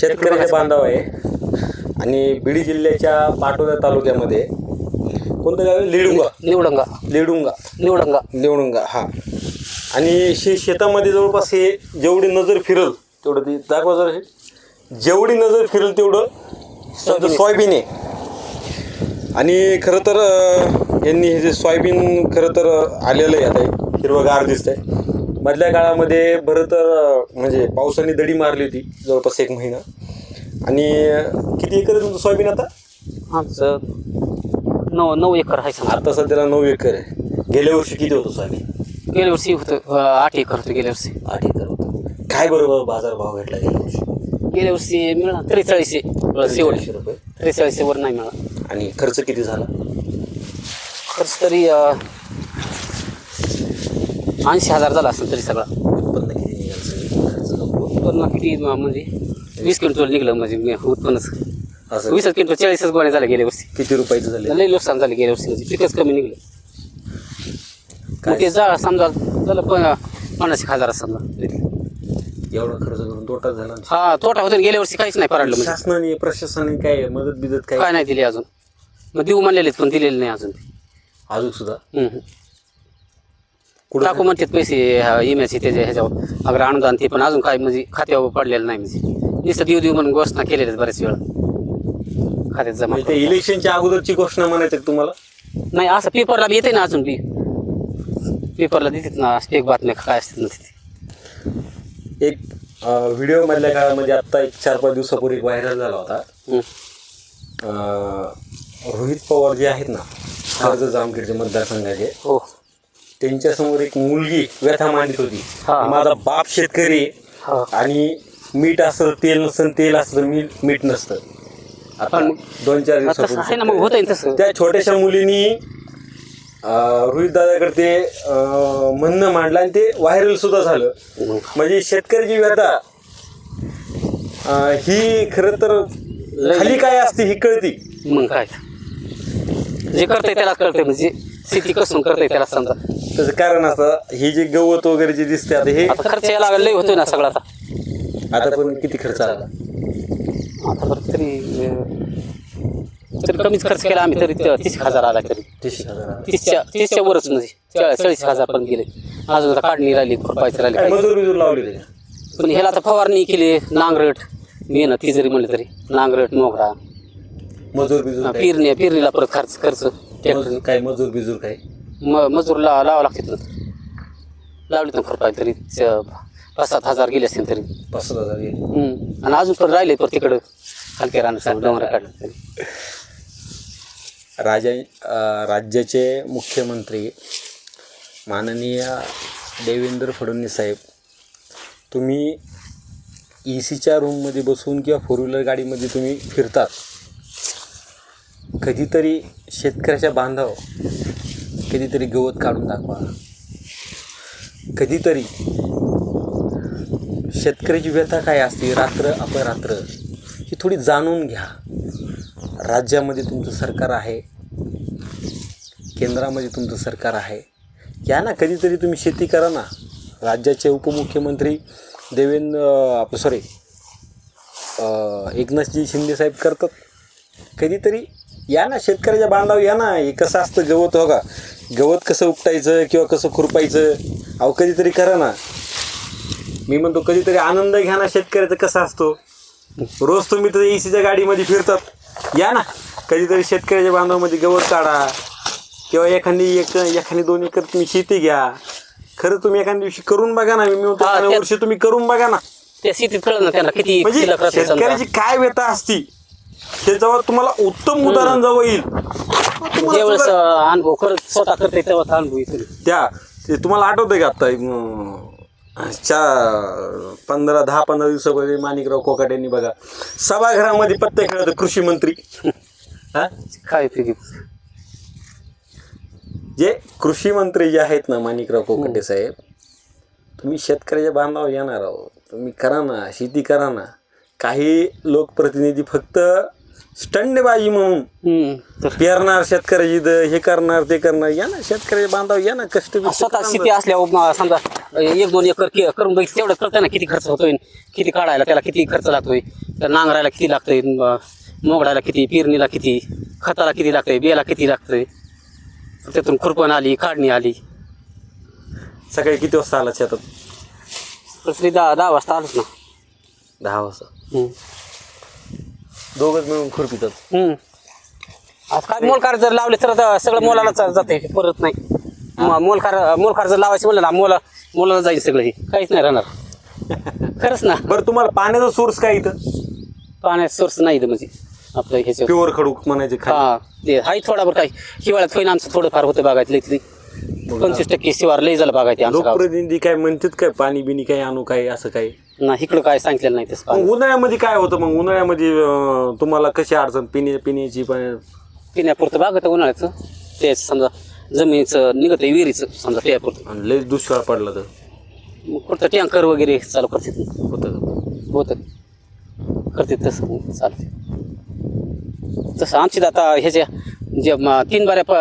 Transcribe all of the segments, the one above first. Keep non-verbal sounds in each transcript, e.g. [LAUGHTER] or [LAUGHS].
शेतकऱ्याचे बांधव आहे. आणि बीड जिल्ह्याच्या पाटोदा तालुक्यामध्ये कोणतं गाव आहे? लिडुंगा. निवडंगा. लिडुंगा. निवडंगा. निवडुंगा हा. आणि शे शेतामध्ये जवळपास हे जेवढी नजर फिरल तेवढं ती दाखवा जरा हे. जेवढी नजर फिरल तेवढं समजा सोयाबीन आहे. आणि खरं तर अं, यांनी हे जे सोयाबीन खरं तर आलेलं आहे आता हे हिरवंगार दिसतंय. मधल्या काळामध्ये बरं तर अं, म्हणजे पावसाने दडी मारली होती जवळपास एक महिना. आणि किती एकर आहे तुमचं सोयाबीन आता? आमचं नऊ नऊ एकर आहे समजा. आता सध्याला नऊ एकर आहे. गेल्या वर्षी किती होतं सोयाबीन? गेल्या वर्षी होतं अं, आठ एकर होतं गेल्या वर्षी. आठ एकर होतं. काय बरोबर बाजार भाव भेटला गेल्या वर्षी? गेल्या वर्षी मिळाला त्रेचाळीसशे शेवट. रुपये. त्रेचाळीसशे वर नाही मिळाला. आणि खर्च किती झाला? खर्च तरी ऐंशी हजार झाला असेल तरी सगळा. उत्पन्न किती निघालं सगळं? खर्च? उत्पन्न किती म्हणजे वीस क्विंटल निघलं म्हणजे उत्पन्नच. असं. वीसच क्विंटल चाळीसच गोण्या झाल्या गेल्या वर्षी. किती रुपयाचं झाले? लई नुकसान झालं गेल्या वर्षी म्हणजे पिकच कमी निघलं? मग ते जा समजा झालं पण पन्नास एक हजार समजा. एवढा खर्च करून तोटा झाला हा तोटा होता गेल्या वर्षी काहीच नाही परवडलं म्हणजे. शासनाने प्रशासनाने काय मदत बिदत काय? काय नाही दिली अजून. मग देऊ म्हणलेले पण दिलेले नाही अजून. अजून सुद्धा? हम्म. कुठं? टाकू म्हणतात पैसे इम्याचे त्याच्या ह्याच्यावर. अगर अनुदान ते पण अजून काय म्हणजे खात्यावर पडलेलं नाही म्हणजे. नुसतं देऊ देऊ म्हणून घोषणा केलेल्या बरेच वेळा. खात्यात जमा म्हणजे ते इलेक्शनच्या अगोदरची घोषणा म्हणायचं का तुम्हाला? नाही असं पेपरला बी येते ना अजून बी. पेपरला देतात ना एक बातम्या काय असतात ना तिथे. एक व्हिडिओ मधल्या काळामध्ये आत्ता एक चार पाच दिवसापूर्वी व्हायरल झाला होता. अं, रोहित पवार जे आहेत ना कर्ज जामखेडचे मतदारसंघाचे हो. त्यांच्यासमोर एक मुलगी व्यथा मांडत होती. हा. माझा बाप शेतकरी आहे हा. आणि मीठ असतं तेल नसतं तेल असतं मीठ मीठ नसतं. आता पण- दोन चार तसं आहे ना दिवसापूर्वी मग होतं तसं. त्या छोट्याशा मुलीनी रोहित दादाकडे ते अं, म्हणणं मांडलं आणि ते व्हायरल सुद्धा झालं. म्हणजे शेतकऱ्याची व्यथा अं, ही खरं तर खाली काय असते ही कळती. मग काय? जे करते त्याला कळते म्हणजे शेती कसून करते त्याला समजा. त्याचं कारण असं हे जे गवत वगैरे जे दिसते आता हे आता खर्च यायला लय होतोय ना सगळा आता. आता पण किती खर्च आला? आता तरी अं, तरी कमीच खर्च केला आम्ही तरी ते- तीस हजार आला तरी. तीस हजार आला. तीसच्या तीसच्या वरच म्हणजे चाळीस चाळीस हजार पण गेले. अजून आता काढणी राहिली खुरपायचं काय राहिली मजूर बिजूर पण ह्याला आता फवारणी केली नांगरट. मी ना ती जरी म्हणलं तरी. नांगरट मोगरा. मजूर बिजूर काय? पेरणी पेरणीला परत खर्च खर्च. ट्रॅक्टर. मजूर- काय मजूर बिजूर काय? म मजूर ला लावा लागतात ना लावली तर खुरपाय तरी. च- पाच सात हजार गेले असतील तरी. पाच सात हजार गेले. हम्म. आणि अजून पण राहिले पर तिकडं. हलके राहणार डोंगरा काढलं तरी राजा अं, राज्याचे मुख्यमंत्री माननीय देवेंद्र फडणवीस साहेब तुम्ही ई सीच्या रूममध्ये बसून किंवा फोर व्हीलर गाडीमध्ये तुम्ही फिरतात. कधीतरी शेतकऱ्याच्या बांधव कधीतरी गवत काढून दाखवा कधीतरी शेतकऱ्याची व्यथा काय असते? रात्र अपरात्र. ही थोडी जाणून घ्या. राज्यामध्ये तुमचं सरकार आहे. केंद्रामध्ये तुमचं सरकार आहे. या ना कधीतरी तुम्ही शेती करा ना. राज्याचे उपमुख्यमंत्री देवेंद्र आपलं सॉरी एकनाथजी शिंदेसाहेब करतात. कधीतरी या ना शेतकऱ्याच्या बांधाव या ना. हे कसं असतं गवत हो का? गवत कसं उपटायचं किंवा कसं खुरपायचं? अहो कधीतरी करा ना. मी म्हणतो कधीतरी आनंद घ्या ना शेतकऱ्याचा कसा असतो? रोज तुम्ही तर एसीच्या गाडीमध्ये फिरतात. या ना. कधीतरी शेतकऱ्याच्या बांधवामध्ये गवत काढा. किंवा एखादी एक एखादी दोन एकर तुम्ही शेती घ्या. खरं तुम्ही एखाद्या दिवशी करून बघा ना. मी म्हणतो वर्षी तुम्ही करून बघा ना. त्या शेतीत कळलं ना त्यांना किती म्हणजे. शेतकऱ्याची काय व्यथा असती हे जेव्हा तुम्हाला उत्तम उदाहरण जेव्हा येईल. ज्यावेळेस अनुभव खरंच स्वतः करते तेव्हा अनुभव येतो त्या ते तुम्हाला आठवतंय का आत्ता? अं, चा पंधरा दहा पंधरा दिवसापूर्वी माणिकराव कोकाट यांनी बघा सभागृहामध्ये पत्ते खेळत कृषी मंत्री. हा? काय जे कृषी मंत्री जे आहेत ना माणिकराव कोकटे साहेब तुम्ही शेतकऱ्याच्या बांधावर येणार आहो तुम्ही करा ना शेती करा ना. काही लोकप्रतिनिधी फक्त स्टंडबाजी म्हणून. हम्म. तर पेरणार शेतकऱ्याची द- हे करणार ते करणार. या ना शेतकऱ्याच्या बांधावर या ना कष्ट बिष्ट स्वतः करा शेती. असल्यावर समजा एक दोन एकर के- करून बघितलं तेवढं कळतं ना किती खर्च होतोय किती काढायला त्याला किती खर्च लागतोय त्या नांगरायला किती लागतंय म- मोगडायला किती पेरणीला किती खताला किती लागतंय बियाला किती लागतंय. त्यातून खुरपण आली काढणी आली. सकाळी किती वाजता आला शेतात? तसली दहा दहा वाजता आलोच ना. दहा वाजता. हम्म. दोघच मिळून खुरपितात. हम्म. आज काय मोलकार जर लावले तर आता सगळं मोलाला जाते परत नाही. म- मोलकार मोलकार जर लावायचं म्हणलं ना मोला मोलाला जाईल सगळं हे. काहीच नाही राहणार. [LAUGHS] खरंच ना. बरं तुम्हाला पाण्याचा सोर्स काय इथं? पाण्याचा सोर्स नाही इथं म्हणजे. आपलं ह्याच्यावर प्युअर खडूक म्हणायचे खाली. हा ते हाय थोडा बरं काय हिवाळ्यात होईन आमचं थोडंफार होतं बागायतलं इथली. पंचवीस टक्के शिवार लई झालं बागायती आमचं गाव लोकप्रतिनिधी काय म्हणतात काय? पाणी बिनी काय आणू काय? असं काय? ना इकडं काय सांगितलेलं नाही तसं मग उन्हाळ्यामध्ये काय होतं मग? उन्हाळ्यामध्ये अं, तुम्हाला कशी अडचण? पिण्या पिण्याची पण पिण्यापुरतं बागत उन्हाळ्याचं. ते समजा जमिनीचं निघत आहे विहिरीचं समजा पिण्यापुरतं. आणि लय दुष्काळ पडला तर? मग कुठं टँकर वगैरे चालू करतात. होतं होतं. करते तसं चालते तसं आमची तर आता ह्याच्या जे म- तीन बाऱ्या प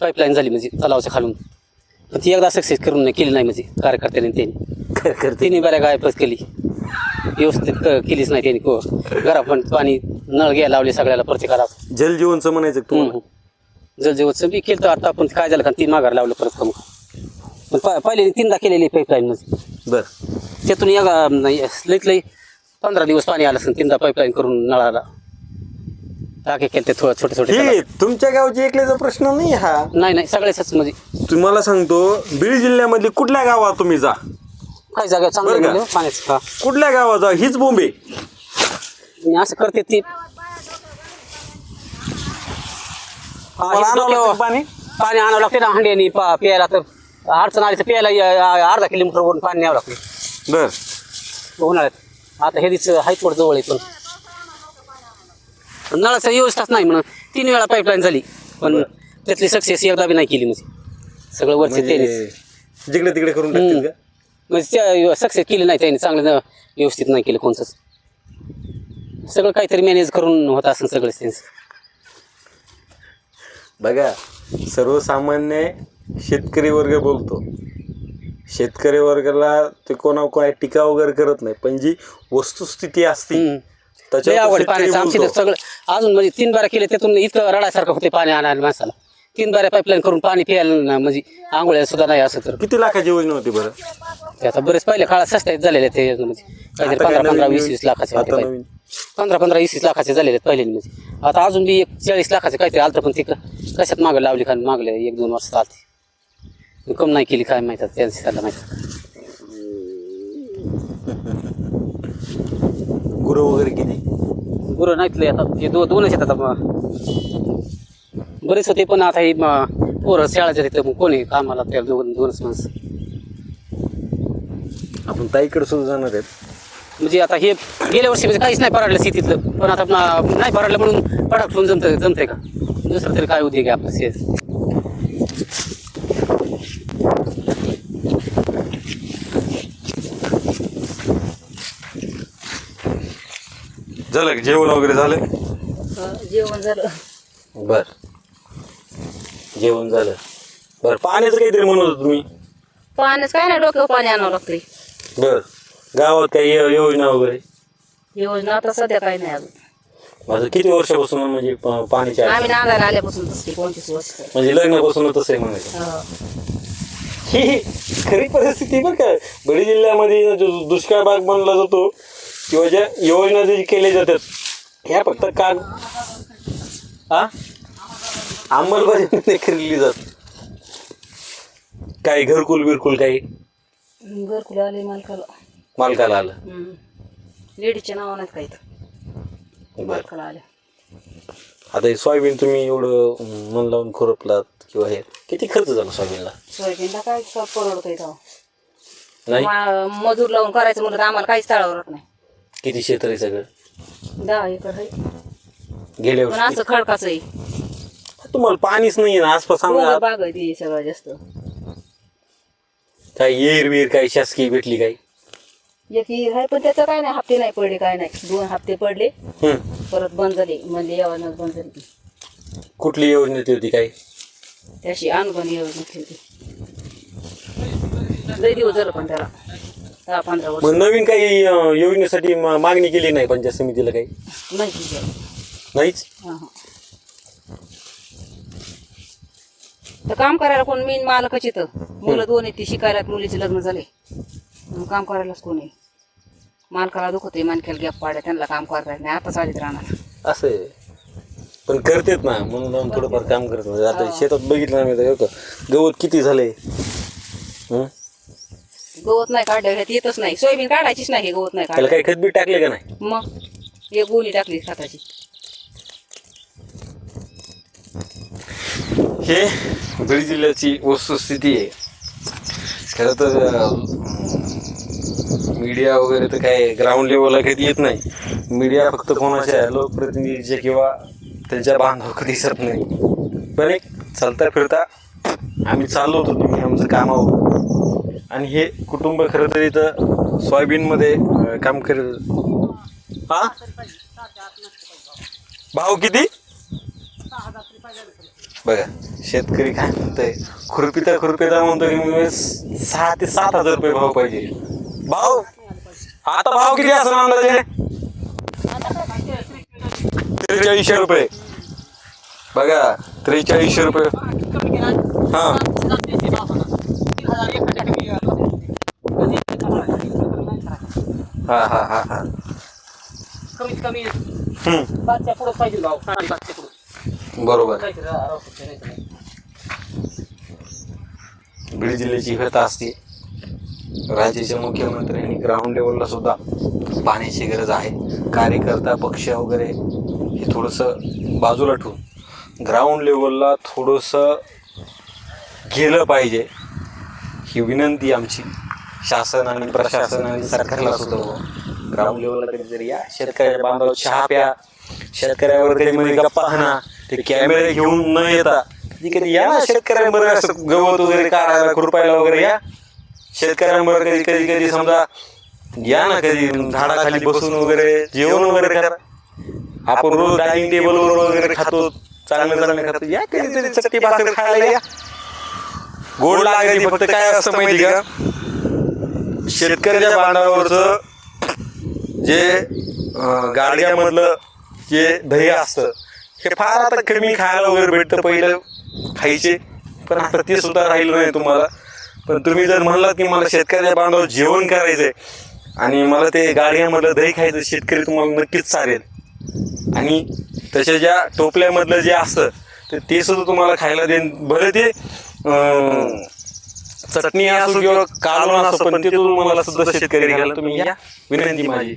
पाईपलाईन झाली म्हणजे तलावाच्या खालून. पण ती एकदा सक्सेस करून नाही केली नाही म्हणजे कार्यकर्त्यांनी त्यांनी. काय करते तिन्ही बाऱ्या गायबच केली. व्यवस्थित क- केलीच नाही त्यांनी. को घरा पण पाणी नळ घ्यायला लावले सगळ्याला प्रत्येकाला जलजीवनचं म्हणायचं का तुम्हाला? जलजीवनचं बी केलं आता आपण काय झालं का तीन माघार लावलं परत का मग? पण प- पहिले तीनदा केलेली पाईपलाईन म्हणजे बर. त्यातून नाही लईत लई पंधरा दिवस पाणी आलं असेल तीनदा पाईपलाईन करून नळाला. टाके केले ते थोडं छोटे छोटे हे तुमच्या गावची एकल्याचा प्रश्न नाही हा? नाही नाही सगळ्याच म्हणजे. तुम्हाला सांगतो बीड जिल्ह्यामधली कुठल्या गावात तुम्ही जा? काही जागा चांगलं बरं का? गेलं पाण्याचं हा कुठल्या गावात जा हीच बोंबे. मी असं करते ती. हा, हे आणावं डोक्यावर- पाणी? पाणी आणावं लागते ना हंड्यानी पा प्यायला तर. अडचण आली तर प्यायला अर्धा किलोमीटरवरून पाणी न्यावं लागते. बर. उन्हाळ्यात. आता हे दिस हाय थोडं जवळ आहे पण. नळाचा व्यवस्थाच नाही म्हणून तीन वेळा पाईपलाईन झाली. पण त्यातली सक्सेस एकदा बी नाही केली म्हणजे सगळं वरचे म्हणजे जिकडे तिकडे करून टाकतील का? म्हणजे सक्सेस केली नाही त्यांनी चांगलं व्यवस्थित नाही केलं कोणचंच सगळं काहीतरी मॅनेज करून होत असेल सगळंच त्यांचं. बघा सर्वसामान्य शेतकरी वर्ग बोलतो. शेतकरी वर्गाला ते कोणा कोणा टीका वगैरे करत नाही पण जी वस्तुस्थिती असते हम्म. लय त्याच्यावर आवड शेतकरी पाण्याचं आमची तर बोलतो. सगळं अजून म्हणजे तीन बाऱ्या केले त्यातून इतकं रडायसारखं होते पाणी आणायला माणसाला. तीन बाऱ्या पाईपलाईन करून पाणी प्यायला ना म्हणजे आंघोळ्या सुद्धा नाही असं तर किती लाखाची योजना होती बरं? ते आता बरेच पहिले काळात सस्त्यात झालेले ते म्हणजे काहीतरी आता काय पंधरा पंधरा नवीन वीस वीस लाखाचे होते आता पहिले. नवीन. पंधरा पंधरा वीस वीस लाखाचे झालेले आहेत पहिले म्हणजे. आता अजून बी एक चाळीस लाखाचे काहीतरी आलं पण ते क- कशात मागं लावली का? मागले एक दोन वर्ष चालते कम नाही केली काय माहिती आता, त्यांचं त्याला माहिती. गुरु वगैरे किती? गुरु नाहीत लय आता हे दो दोनच आहेत आता. बरेच होते पण आता हे म- पोरं शाळाच्या तिथं मग कोणी कामाला त्या दोन दोनच माणसं. आपण ताईकडे सुद्धा जाणार आहेत. म्हणजे आता हे गेल्या वर्षी म्हणजे काहीच नाही परवडलं शेतीतलं पण आता ना- नाही परवडलं म्हणून पडाक जमतं जमतंय का? दुसरं तरी काय उद्योग आहे आपलं शेत? झालं का? जेवण वगैरे झालं? जेवण झालं. बर. जेवण झालं. बर पाण्याचं काहीतरी म्हणत होता तुम्ही. पाण्याच काय नाही डोक्यावर पाणी आणावं लागतंय. बर गावात काही यो- योजना वगैरे? योजना आता सध्या काही नाही अजून. माझं किती वर्षापासून म्हणजे प- पाण्याची आम्ही? नांदायला आल्यापासून तसली पंचवीस वर्ष. झाली. म्हणजे लग्नापासून तसं आहे म्हणायचं. हो. ही खरी परिस्थिती बरं का. बडी जिल्ह्यामध्ये जो दुष्काळ भाग बनला जातो किंवा ज्या योजना जे केल्या जातात ह्या फक्त का हा अंमलबजावणी नाही केली जात. काही घरकुल बिरकुल काही? घरकुल आले मालकाला. मालकाला आलं. हम्म. लेडीजच्या नावा नाहीत काही बरं. मालकाला आल्या आता हे सोयाबीन तुम्ही एवढं अं, मन लावून खुरपलात किंवा हे किती खर्च झाला सोयाबीनला? सोयाबीनला काय परवडत आहे नाही? मजूर लावून करायचं म्हणलं तर आम्हाला काहीच तळावरत नाही. किती क्षेत्र आहे सगळं? दहा एकर आहे. गेल्या पण वर्षी असं खडकाचं आहे. तुम्हाला पाणीच नाही ना आसपास सांगा. बाग आहे ती सगळं जास्त. काही येर विहीर काही शासकीय भेटली काही एक विहीर आहे पण त्याचं काय नाही हप्ते नाही पडले काय नाही. दोन हप्ते पडले. परत बंद झाले. म्हणजे यावं बंद झाली ती. कुठली योजनेची होती काही त्याशी अनुदान योजना होती. लय दिवस झालं पण त्याला. दहा पंधरा वर्ष. मग नवीन काही अं, योजनेसाठी मा- मागणी केली नाही पंचायत समितीला काही. नाहीच? हा, हा. तर काम करायला कोण मेन मालकच येतं मुलं दोन आहेत ती शिकायला मुलीचे लग्न झाले. मग काम करायलाच कोण आहे? मालकाला दुखत आहे मानक्याला गॅप पाड्या त्यांना काम करता येत नाही आता चालीत राहणार असं आहे. पण करतेत ना म्हणून जाऊन थोडंफार काम करत नाही. आता शेतात बघितलं ना मी तर, गवत किती झाले हं? गवत नाही ह्यात येतच नाही. सोयाबीन काढायचीच नाही हे गवत नाही त्याला काढलं काही खत बी टाकले का नाही? मग एक गोली टाकली खताची हे बीड जिल्ह्याची वस्तुस्थिती आहे. खरं तर मीडिया वगैरे तर काय ग्राउंड लेवलला कधी येत नाही. मीडिया फक्त कोणाच्या लोकप्रतिनिधीचे किंवा त्यांच्या बांधव कधी दिसत नाही. पण एक चालता फिरता आम्ही चाललो होतो तुम्ही आमचं काम आहोत आणि हे कुटुंब खरं तर इथं सोयाबीनमध्ये काम करत हा? भाव किती? बघा. शेतकरी काय म्हणतोय? खुरपी तर खुरपी तर म्हणतोय की मग सहा ते सात हजार रुपये भाव पाहिजे. भाव? आता भाव किती असं अंदाजे? त्रेचाळीसशे रुपये. बघा त्रेचाळीसशे रुपये. हा. हा हा हा हा. कमीत कमी पाचच्या पुढं पाहिजे भाव. बरोबर काहीतरी आवश्यकता नाही तर. बीड जिल्ह्याची व्यथा असते. राज्याच्या मुख्यमंत्र्यांनी ग्राउंड लेवलला सुद्धा पाण्याची गरज आहे. कार्यकर्ता पक्ष वगैरे हे थोडंसं बाजूला ठेवून ग्राउंड लेवलला थोडंसं गेलं पाहिजे. ही विनंती आमची शासन आणि प्रशासन आणि सरकारला सुद्धा ग्राउंड लेवलला कधीतरी या शेतकऱ्याच्या बांधावर चहा प्या शेतकऱ्यावर कधी मध्ये गप्पा ते कॅमेरे घेऊन न येता कधी या ना शेतकऱ्यांबरोबर असं गवत वगैरे काढायला खुरपायला वगैरे या शेतकऱ्यांबरोबर कधी कधी कधी समजा या ना कधी झाडाखाली बसून वगैरे जेवण वगैरे करा. आपण रोज डायनिंग टेबलवर वगैरे खातो चांगलं चांगलं खातो. या कधीतरी चटणी भाकर खायला या. गोड लागायची फक्त काय असतं माहिती का? शेतकऱ्याच्या बांधावरचं जे गाड्यामधलं गाडग्यामधलं जे दही असतं हे फार आता कमी खायला वगैरे भेटतं पहिलं. खायचे पण आता ते सुद्धा राहिलं नाही तुम्हाला. पण तुम्ही जर म्हणलात की मला शेतकऱ्या बांधावर जेवण करायचंय आणि मला ते गाड्यामधलं दही खायचं शेतकरी तुम्हाला नक्कीच चालेल. आणि तसे ज्या टोपल्यामधलं जे असतं तर ते सुद्धा तुम्हाला खायला देईन. भले ते चटणी असो किंवा कालवण असो पण ते तुम्हाला सुद्धा शेतकरी घ्यायला तुम्ही या. विनंती माझी.